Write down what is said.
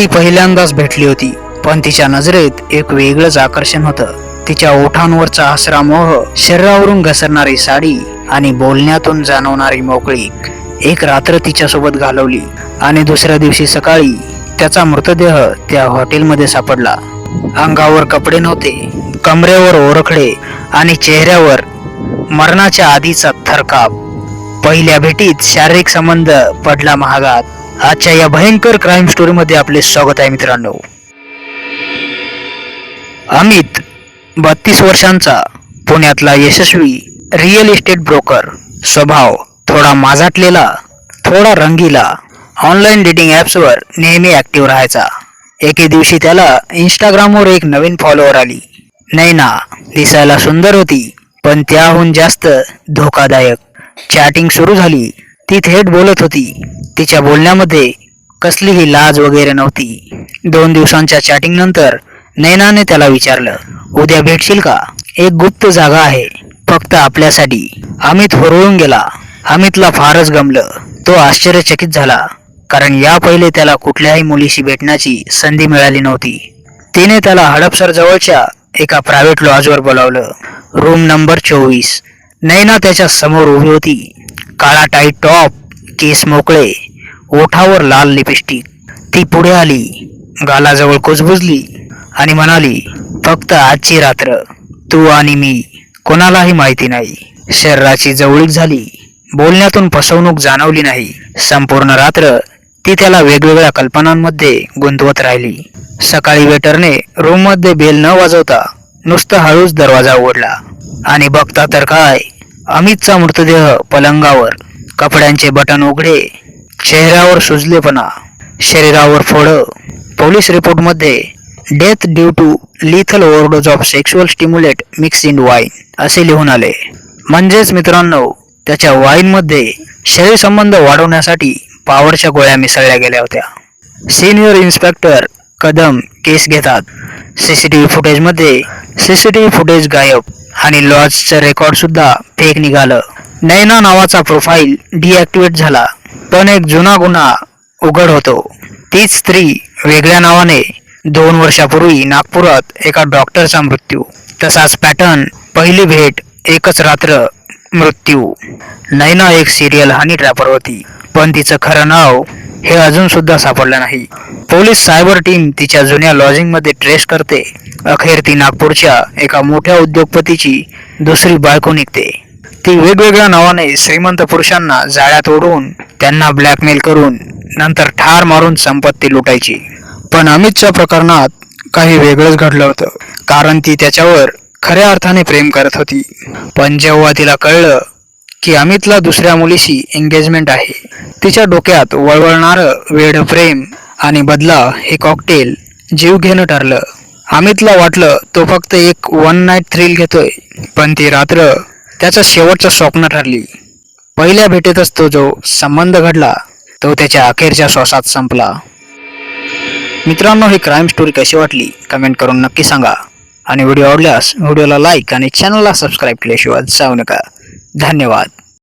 ती पहिल्यांदाच भेटली होती पण तिच्या नजरेत एक वेगळंच आकर्षण होतं. तिच्या ओठांवरचा हसरा मोह शरीरावरून घसरणारी साडी आणि बोलण्यातून जाणवणारी मोकळीक एक रात्र तिच्यासोबत घालवली आणि दुसऱ्या दिवशी सकाळी त्याचा मृतदेह त्या हॉटेलमध्ये सापडला. अंगावर कपडे नव्हते कमरेवर ओरखडे आणि चेहऱ्यावर मरणाच्या आधीचा थरकाप. पहिल्या भेटीत शारीरिक संबंध पडला महागात. आजच्या या भयंकर क्राईम स्टोरीमध्ये आपले स्वागत आहे मित्रांनो. अमित बत्तीस वर्षांचा पुण्यातला यशस्वी रिअल इस्टेट ब्रोकर स्वभाव थोडा माजाटलेला थोडा रंगीला. ऑनलाईन डेटिंग ॲप्सवर नेहमी ॲक्टिव्ह राहायचा. एके दिवशी त्याला इंस्टाग्रामवर एक नवीन फॉलोअर आली. नैना दिसायला सुंदर होती पण त्याहून जास्त धोकादायक. चॅटिंग सुरू झाली. ती थेट बोलत होती. तिच्या बोलण्यामध्ये कसलीही लाज वगैरे नव्हती. दोन दिवसांच्या चॅटिंग नंतर नैनाने त्याला विचारलं उद्या भेटशील का? एक गुप्त जागा आहे. फक्त आपल्यासाठी. अमित हुरळून गेला. अमितला फारच गमलं. तो आश्चर्यचकित झाला कारण या पहिले त्याला कुठल्याही मुलीशी भेटण्याची संधी मिळाली नव्हती. तिने त्याला हडपसर जवळच्या एका प्रायव्हेट लॉजवर बोलावलं. रूम नंबर चोवीस. नैना त्याच्यासमोर उभी होती. काळा टाईट टॉप केस मोकळे ओठावर लाल लिपस्टिक ती पुढे आली गालाजवळ कुजबुजली आणि म्हणाली फक्त आजची रात्र तू आणि मी कोणालाही माहिती नाही. शरीराची जवळीक झाली बोलण्यातून फसवणूक जाणवली नाही. संपूर्ण रात्र ती त्याला वेगवेगळ्या कल्पनांमध्ये गुंतवत राहिली. सकाळी वेटरने रूममध्ये बेल न वाजवता नुसतं हळूच दरवाजा उघडला आणि बघता तर काय अमितचा मृतदेह पलंगावर कपड्यांचे बटन उघडे चेहऱ्यावर सुजलेपणा शरीरावर फोडं. Police रिपोर्टमध्ये death due to lethal overdose of sexual stimulate mix in wine असे लिहून आले. म्हणजेच मित्रांनो त्याच्या वाईनमध्ये शरीर संबंध वाढवण्यासाठी पावरच्या गोळ्या मिसळल्या गेल्या होत्या. सिनियर इन्स्पेक्टर कदम केस घेतात. सीसीटीव्ही फुटेजमध्ये सीसीटीव्ही फुटेज गायब. आणि लॉजचं रेकॉर्ड सुद्धा फेक निघालं. नैना नावाचा प्रोफाईल डिॲक्टिवेट झाला. पण एक जुना गुन्हा उघड होतो. तीच स्त्री वेगळ्या नावाने दोन वर्षापूर्वी नागपुरात एका डॉक्टरचा मृत्यू. तसाच पॅटर्न पहिली भेट एकच रात्र मृत्यू. नैना एक सिरियल हानी ट्रॅपर होती. पण तिचं खरं नाव हे अजून सुद्धा सापडलं नाही. पोलीस सायबर टीम तिच्या जुन्या लॉजिंगमध्ये ट्रेस करते. अखेर ती नागपूरच्या एका मोठ्या उद्योगपतीची दुसरी बायको निघते. ती वेगवेगळ्या नावाने श्रीमंत पुरुषांना जाळ्यात ओढून त्यांना ब्लॅकमेल करून नंतर ठार मारून संपत्ती लुटायची. पण अमितच्या प्रकरणात काही वेगळंच घडलं होतं. कारण ती त्याच्यावर खऱ्या अर्थाने प्रेम करत होती. पण जेव्हा तिला कळलं की अमितला दुसऱ्या मुलीशी एंगेजमेंट आहे. तिच्या डोक्यात वळवळणारं वेड प्रेम आणि बदला हे कॉकटेल जीव घेणं ठरलं. अमितला वाटलं तो फक्त एक वन नाईट थ्रिल घेतोय पण ती रात्र त्याचं शेवटचं स्वप्न ठरली. पहिल्या भेटीतच तो जो संबंध घडला तो त्याच्या अखेरच्या श्वासात संपला. मित्रांनो ही क्राईम स्टोरी कशी वाटली? कमेंट करून नक्की सांगा. आणि व्हिडिओ आवडल्यास व्हिडिओला लाईक आणि चॅनलला सबस्क्राईब केल्याशिवाय जाऊ नका. धन्यवाद.